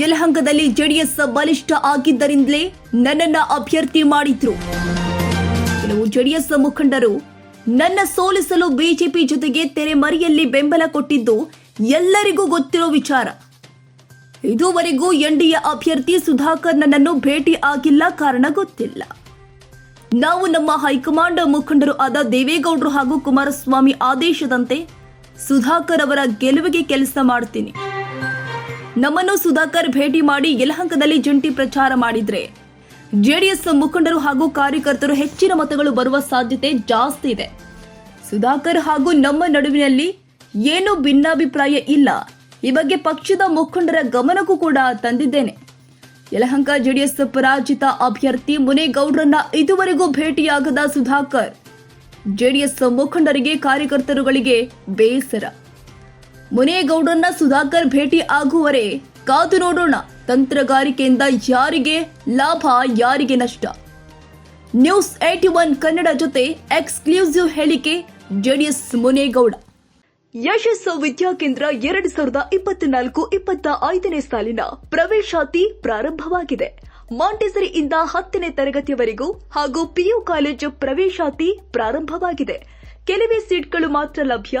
ಯಲಹಂಕದಲ್ಲಿ JDS ಬಲಿಷ್ಠ ಆಗಿದ್ದರಿಂದಲೇ ನನ್ನನ್ನ ಅಭ್ಯರ್ಥಿ ಮಾಡಿದ್ರು. ಕೆಲವು ಜೆಡಿಎಸ್ ಮುಖಂಡರು ನನ್ನ ಸೋಲಿಸಲು ಬಿಜೆಪಿ ಜೊತೆಗೆ ತೆರೆಮರೆಯಲ್ಲಿ ಬೆಂಬಲ ಕೊಟ್ಟಿದ್ದು ಎಲ್ಲರಿಗೂ ಗೊತ್ತಿರೋ ವಿಚಾರ. ಇದುವರೆಗೂ ಎನ್ಡಿಎ ಅಭ್ಯರ್ಥಿ ಸುಧಾಕರ್ ನನ್ನನ್ನು ಭೇಟಿ ಆಗಿಲ್ಲ ಕಾರಣ ಗೊತ್ತಿಲ್ಲ. ನಾವು ನಮ್ಮ ಹೈಕಮಾಂಡ್ ಮುಖಂಡರು ಆದ ದೇವೇಗೌಡರು ಹಾಗೂ ಕುಮಾರಸ್ವಾಮಿ ಆದೇಶದಂತೆ ಸುಧಾಕರ್ ಅವರ ಗೆಲುವಿಗೆ ಕೆಲಸ ಮಾಡ್ತೀನಿ. ನಮ್ಮನ್ನು ಸುಧಾಕರ್ ಭೇಟಿ ಮಾಡಿ ಯಲಹಂಕದಲ್ಲಿ ಜಂಟಿ ಪ್ರಚಾರ ಮಾಡಿದ್ರೆ. ಜೆಡಿಎಸ್ ಮುಖಂಡರು ಹಾಗೂ ಕಾರ್ಯಕರ್ತರು ಹೆಚ್ಚಿನ ಮತಗಳು ಬರುವ ಸಾಧ್ಯತೆ ಜಾಸ್ತಿ ಇದೆ. ಸುಧಾಕರ್ ಹಾಗೂ ನಮ್ಮ ನಡುವಿನಲ್ಲಿ ಏನೂ ಭಿನ್ನಾಭಿಪ್ರಾಯ ಇಲ್ಲ. ಈ ಬಗ್ಗೆ ಪಕ್ಷದ ಮುಖಂಡರ ಗಮನಕ್ಕೂ ಕೂಡ ತಂದಿದ್ದೇನೆ. ಯಲಹಂಕ ಜೆಡಿಎಸ್ ಪರಾಜಿತ ಅಭ್ಯರ್ಥಿ ಮುನೇಗೌಡ್ರನ್ನ ಇದುವರೆಗೂ ಭೇಟಿಯಾಗದ ಸುಧಾಕರ್. ಜೆಡಿಎಸ್ ಮುಖಂಡರಿಗೆ ಕಾರ್ಯಕರ್ತರುಗಳಿಗೆ ಬೇಸರ. ಮುನೇಗೌಡರನ್ನ ಸುಧಾಕರ್ ಭೇಟಿ ಆಗುವರೆ ಕಾದು ನೋಡೋಣ ತಂತ್ರಗಾರಿಕೆಯಿಂದ ಯಾರಿಗೆ ಲಾಭ, ಯಾರಿಗೆ ನಷ್ಟ. ನ್ಯೂಸ್ ಏಟಿ ಒನ್ ಕನ್ನಡ ಜೊತೆ ಎಕ್ಸ್ಕ್ಲೂಸಿವ್ ಹೇಳಿಕೆ ಜೆಡಿಎಸ್ ಮುನೇಗೌಡ. ಯಶಸ್ಸು ವಿದ್ಯಾಕೇಂದ್ರ ಎರಡ್ ಸಾವಿರದ ಇಪ್ಪತ್ನಾಲ್ಕು ಇಪ್ಪತ್ತ ಐದನೇ ಸಾಲಿನ ಪ್ರವೇಶಾತಿ ಪ್ರಾರಂಭವಾಗಿದೆ. ಮಾಂಟೆಸರಿಯಿಂದ ಹತ್ತನೇ ತರಗತಿಯವರೆಗೂ ಹಾಗೂ ಪಿಯು ಕಾಲೇಜು ಪ್ರವೇಶಾತಿ ಪ್ರಾರಂಭವಾಗಿದೆ. ಕೆಲವೇ ಸೀಟ್ಗಳು ಮಾತ್ರ ಲಭ್ಯ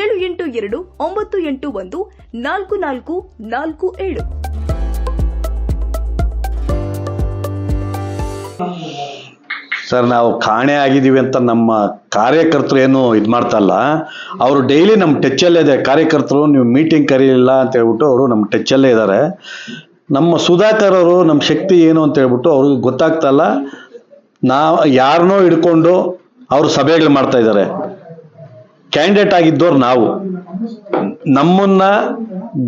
ಏಳು ಎಂಟು ಎರಡು ಒಂಬತ್ತು ಎಂಟು ಒಂದು, ನಾಲ್ಕು ನಾಲ್ಕು ನಾಲ್ಕು ಏಳು. ಸರ್, ನಾವು ಕಾಣೆ ಆಗಿದ್ದೀವಿ ಅಂತ ನಮ್ಮ ಕಾರ್ಯಕರ್ತರು ಏನು ಇದು ಮಾಡ್ತಲ್ಲ ಅವರು ಡೈಲಿ ನಮ್ಮ ಟಚ್ಚಲ್ಲೇ ಇದೆ. ಕಾರ್ಯಕರ್ತರು, ನೀವು ಮೀಟಿಂಗ್ ಕರೀಲಿಲ್ಲ ಅಂತ ಹೇಳ್ಬಿಟ್ಟು ಅವರು ನಮ್ಮ ಟಚ್ಚಲ್ಲೇ ಇದ್ದಾರೆ. ನಮ್ಮ ಸುಧಾಕರ್ ಅವರು ನಮ್ಮ ಶಕ್ತಿ ಏನು ಅಂತ ಹೇಳ್ಬಿಟ್ಟು ಅವ್ರಿಗೆ ಗೊತ್ತಾಗ್ತಲ್ಲ ನಾವು ಯಾರನ್ನೋ ಹಿಡ್ಕೊಂಡು ಅವರು ಸಭೆಗಳು ಮಾಡ್ತಾ ಇದ್ದಾರೆ. ಕ್ಯಾಂಡಿಡೇಟ್ ಆಗಿದ್ದವ್ರು ನಾವು. ನಮ್ಮನ್ನ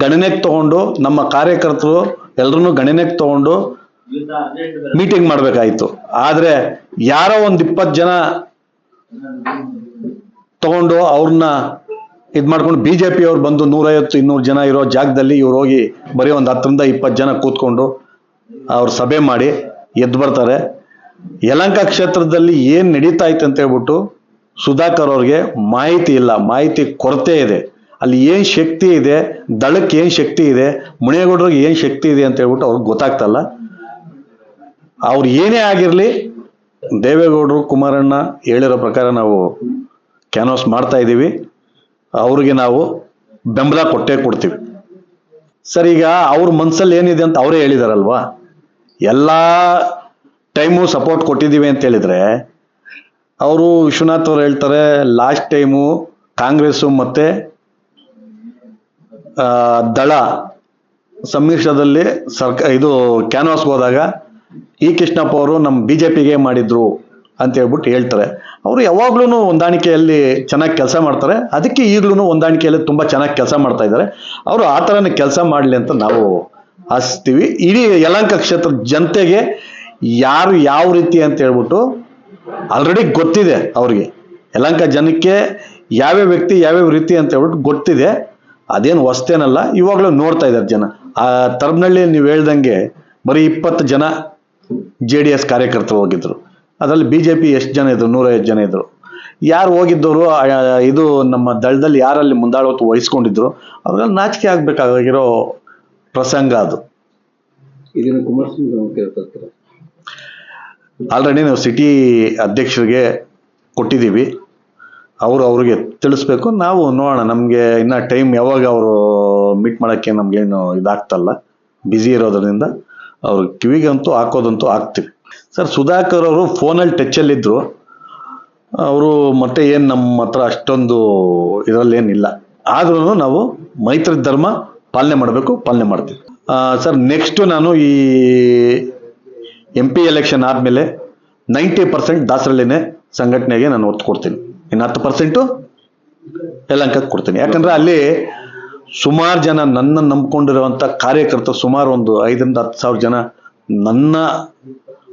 ಗಣನೆಗೆ ತಗೊಂಡು, ನಮ್ಮ ಕಾರ್ಯಕರ್ತರು ಎಲ್ಲರನ್ನೂ ಗಣನೆಗೆ ತಗೊಂಡು ಮೀಟಿಂಗ್ ಮಾಡಬೇಕಾಯಿತು. ಆದ್ರೆ ಯಾರೋ ಒಂದ್ ಇಪ್ಪತ್ತು ಜನ ತಗೊಂಡು ಅವ್ರನ್ನ ಇದ್ ಮಾಡ್ಕೊಂಡು ಬಿಜೆಪಿ ಅವ್ರು ಬಂದು ನೂರೈವತ್ತು, ಇನ್ನೂರು ಜನ ಇರೋ ಜಾಗದಲ್ಲಿ ಇವ್ರು ಹೋಗಿ ಬರೀ ಒಂದು ಹತ್ತರಿಂದ ಇಪ್ಪತ್ತು ಜನ ಕೂತ್ಕೊಂಡು ಅವ್ರ ಸಭೆ ಮಾಡಿ ಎದ್ದು ಬರ್ತಾರೆ. ಯಲಂಕ ಕ್ಷೇತ್ರದಲ್ಲಿ ಏನ್ ನಡೀತಾ ಐತೆ ಅಂತ ಹೇಳ್ಬಿಟ್ಟು ಸುಧಾಕರ್ ಅವ್ರಿಗೆ ಮಾಹಿತಿ ಇಲ್ಲ, ಮಾಹಿತಿ ಕೊರತೆ ಇದೆ. ಅಲ್ಲಿ ಏನ್ ಶಕ್ತಿ ಇದೆ, ದಳಕ್ಕೆ ಏನ್ ಶಕ್ತಿ ಇದೆ ಮುನೇಗೌಡರಿಗೆ ಏನ್ ಶಕ್ತಿ ಇದೆ ಅಂತ ಹೇಳ್ಬಿಟ್ಟು ಅವ್ರಿಗೆ ಗೊತ್ತಾಗ್ತಲ್ಲ ಅವ್ರು ಏನೇ ಆಗಿರಲಿ, ದೇವೇಗೌಡರು, ಕುಮಾರಣ್ಣ ಹೇಳಿರೋ ಪ್ರಕಾರ ನಾವು ಕ್ಯಾನ್ವಾಸ್ ಮಾಡ್ತಾ ಇದ್ದೀವಿ. ಅವ್ರಿಗೆ ನಾವು ಬೆಂಬಲ ಕೊಟ್ಟೇ ಕೊಡ್ತೀವಿ. ಸರ್, ಈಗ ಅವ್ರ ಮನಸ್ಸಲ್ಲಿ ಏನಿದೆ ಅಂತ ಅವರೇ ಹೇಳಿದಾರಲ್ವಾ? ಎಲ್ಲ ಟೈಮು ಸಪೋರ್ಟ್ ಕೊಟ್ಟಿದ್ದೀವಿ ಅಂತ ಹೇಳಿದ್ರೆ ಅವರು ವಿಶ್ವನಾಥ್ ಅವ್ರು ಹೇಳ್ತಾರೆ ಲಾಸ್ಟ್ ಟೈಮು ಕಾಂಗ್ರೆಸ್ಸು ಮತ್ತೆ ದಳ ಸಮ್ಮಿಶ್ರದಲ್ಲಿ ಸರ್ಕ, ಇದು ಕ್ಯಾನ್ವಾಸ್ ಹೋದಾಗ ಈ ಕೃಷ್ಣಪ್ಪ ಅವರು ನಮ್ಮ ಬಿ ಜೆ ಪಿಗೆ ಮಾಡಿದ್ರು ಅಂತ ಹೇಳ್ಬಿಟ್ಟು ಹೇಳ್ತಾರೆ. ಅವರು ಯಾವಾಗ್ಲೂ ಹೊಂದಾಣಿಕೆಯಲ್ಲಿ ಚೆನ್ನಾಗಿ ಕೆಲಸ ಮಾಡ್ತಾರೆ. ಅದಕ್ಕೆ ಈಗಲೂ ಹೊಂದಾಣಿಕೆಯಲ್ಲಿ ತುಂಬ ಚೆನ್ನಾಗಿ ಕೆಲಸ ಮಾಡ್ತಾ ಇದ್ದಾರೆ. ಅವರು ಆ ಥರನೇ ಕೆಲಸ ಮಾಡಲಿ ಅಂತ ನಾವು ಆಸ್ತೀವಿ ಇಡೀ ಯಲಂಕ ಕ್ಷೇತ್ರದ ಜನತೆಗೆ ಯಾರು ಯಾವ ರೀತಿ ಅಂತ ಹೇಳ್ಬಿಟ್ಟು ಆಲ್ರೆಡಿ ಗೊತ್ತಿದೆ ಅವ್ರಿಗೆ. ಯಲಂಕ ಜನಕ್ಕೆ ಯಾವ್ಯಾವ ವ್ಯಕ್ತಿ ಯಾವ್ಯಾವ ರೀತಿ ಅಂತ ಹೇಳ್ಬಿಟ್ಟು ಗೊತ್ತಿದೆ. ಅದೇನು ಹೊಸ್ತೇನಲ್ಲ, ಇವಾಗಲೂ ನೋಡ್ತಾ ಇದ್ದಾರೆ ಜನ. ಆ ತರಬನಹಳ್ಳಿ ನೀವು ಹೇಳ್ದಂಗೆ ಬರೀ ಇಪ್ಪತ್ತು ಜನ ಜೆ ಡಿ ಎಸ್ ಕಾರ್ಯಕರ್ತರು ಹೋಗಿದ್ರು. ಅದರಲ್ಲಿ ಬಿ ಜೆ ಪಿ ಎಷ್ಟು ಜನ ಇದ್ರು? ನೂರೈವತ್ತು ಜನ ಇದ್ರು. ಯಾರು ಹೋಗಿದ್ದವರು ಇದು ನಮ್ಮ ದಳದಲ್ಲಿ ಯಾರಲ್ಲಿ ಮುಂದಾಳತ್ವ ವಹಿಸ್ಕೊಂಡಿದ್ರು ಅವ್ರಿಗೆಲ್ಲ ನಾಚಿಕೆ ಆಗ್ಬೇಕಾಗಿರೋ ಪ್ರಸಂಗ ಅದು. ಇದನ್ನು ಕುಮಾರಸ್ವಾಮಿ ಆಲ್ರೆಡಿ ನಾವು ಸಿಟಿ ಅಧ್ಯಕ್ಷರಿಗೆ ಕೊಟ್ಟಿದ್ದೀವಿ. ಅವರು ಅವ್ರಿಗೆ ತಿಳಿಸ್ಬೇಕು. ನಾವು ನೋಡೋಣ. ನಮಗೆ ಇನ್ನು ಟೈಮ್ ಯಾವಾಗ ಅವರು ಮೀಟ್ ಮಾಡೋಕ್ಕೆ ನಮಗೇನು ಇದಾಗ್ತಲ್ಲ. ಬ್ಯುಸಿ ಇರೋದ್ರಿಂದ ಅವ್ರ ಕಿವಿಗಂತೂ ಹಾಕೋದಂತೂ ಹಾಕ್ತೀವಿ ಸರ್ ಸುಧಾಕರ್ ಅವರು ಫೋನಲ್ಲಿ ಟಚ್ಚಲ್ಲಿದ್ದರು ಅವರು ಮತ್ತೆ ಏನು ನಮ್ಮ ಹತ್ರ ಅಷ್ಟೊಂದು ಇದರಲ್ಲಿ ಏನಿಲ್ಲ. ಆದ್ರೂ ನಾವು ಮೈತ್ರಿ ಧರ್ಮ ಪಾಲನೆ ಮಾಡಬೇಕು, ಪಾಲನೆ ಮಾಡ್ತೀವಿ. ಸರ್ ನೆಕ್ಸ್ಟು ನಾನು ಈ ಎಂ ಪಿ ಎಲೆಕ್ಷನ್ ಆದಮೇಲೆ ನೈಂಟಿ ಪರ್ಸೆಂಟ್ ದಾಸರಳ್ಳಿನೇ ಸಂಘಟನೆಗೆ ನಾನು ಒತ್ತು ಕೊಡ್ತೀನಿ. ಇನ್ನು ಹತ್ತು ಪರ್ಸೆಂಟು ಯಲಂಕಕ್ಕೆ ಕೊಡ್ತೀನಿ. ಯಾಕಂದ್ರೆ ಅಲ್ಲಿ ಸುಮಾರು ಜನ ನನ್ನ ನಂಬ್ಕೊಂಡಿರುವಂಥ ಕಾರ್ಯಕರ್ತರು ಸುಮಾರು ಒಂದು ಐದರಿಂದ ಹತ್ತು ಸಾವಿರ ಜನ ನನ್ನ,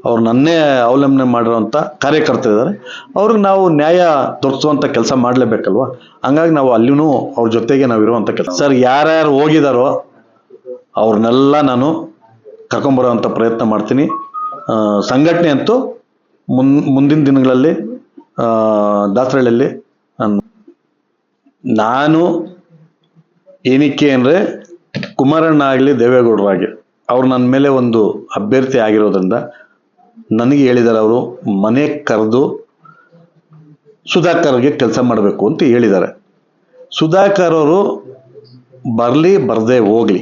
ಅವ್ರು ನನ್ನೇ ಅವಲಂಬನೆ ಮಾಡಿರುವಂಥ ಕಾರ್ಯಕರ್ತರು ಇದ್ದಾರೆ ಅವ್ರಿಗೆ ನಾವು ನ್ಯಾಯ ದೊರಕಿಸುವಂಥ ಕೆಲಸ ಮಾಡಲೇಬೇಕಲ್ವಾ? ಹಂಗಾಗಿ ನಾವು ಅಲ್ಲಿನೂ ಅವ್ರ ಜೊತೆಗೆ ನಾವು ಇರುವಂಥ ಕೆಲಸ. ಸರ್, ಯಾರ್ಯಾರು ಹೋಗಿದಾರೋ ಅವ್ರನ್ನೆಲ್ಲ ನಾನು ಕರ್ಕೊಂಬರೋವಂಥ ಪ್ರಯತ್ನ ಮಾಡ್ತೀನಿ. ಸಂಘಟನೆ ಅಂತೂ ಮುನ್, ಮುಂದಿನ ದಿನಗಳಲ್ಲಿ ದಾಸರಳ್ಳಿಯಲ್ಲಿ ನಾನು ನಾನು ಏನಕ್ಕೆ ಅಂದರೆ ಕುಮಾರಣ್ಣ ಆಗಲಿ ದೇವೇಗೌಡರಾಗಲಿ ಅವ್ರು ನನ್ನ ಮೇಲೆ ಒಂದು ಅಭ್ಯರ್ಥಿ ಆಗಿರೋದ್ರಿಂದ ನನಗೆ ಹೇಳಿದ್ದಾರೆ ಅವರು, ಮನೆ ಕರೆದು ಸುಧಾಕರ್ಗೆ ಕೆಲಸ ಮಾಡಬೇಕು ಅಂತ ಹೇಳಿದ್ದಾರೆ ಸುಧಾಕರ್ ಅವರು ಬರಲಿ, ಬರದೇ ಹೋಗಲಿ.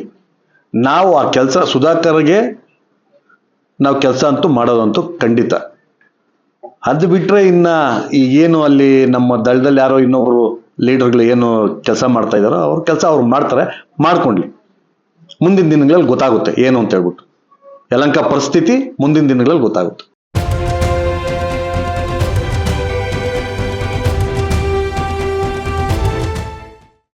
ನಾವು ಆ ಕೆಲಸ ಸುಧಾಕರ್ಗೆ ನಾವು ಕೆಲಸ ಅಂತೂ ಮಾಡೋದಂತೂ ಖಂಡಿತ. ಅದು ಬಿಟ್ಟರೆ ಇನ್ನ ಏನು ಅಲ್ಲಿ ನಮ್ಮ ದಳದಲ್ಲಿ ಯಾರೋ ಇನ್ನೊಬ್ರು ಲೀಡರ್ಗಳು ಏನು ಕೆಲಸ ಮಾಡ್ತಾ ಇದ್ದಾರೋ ಅವ್ರ ಕೆಲಸ ಅವ್ರು ಮಾಡ್ತಾರೆ, ಮಾಡ್ಕೊಂಡ್ಲಿ. ಮುಂದಿನ ದಿನಗಳಲ್ಲಿ ಗೊತ್ತಾಗುತ್ತೆ ಏನು ಅಂತ ಹೇಳ್ಬಿಟ್ಟು. ಯಲಂಕ ಪರಿಸ್ಥಿತಿ ಮುಂದಿನ ದಿನಗಳಲ್ಲಿ ಗೊತ್ತಾಗುತ್ತೆ.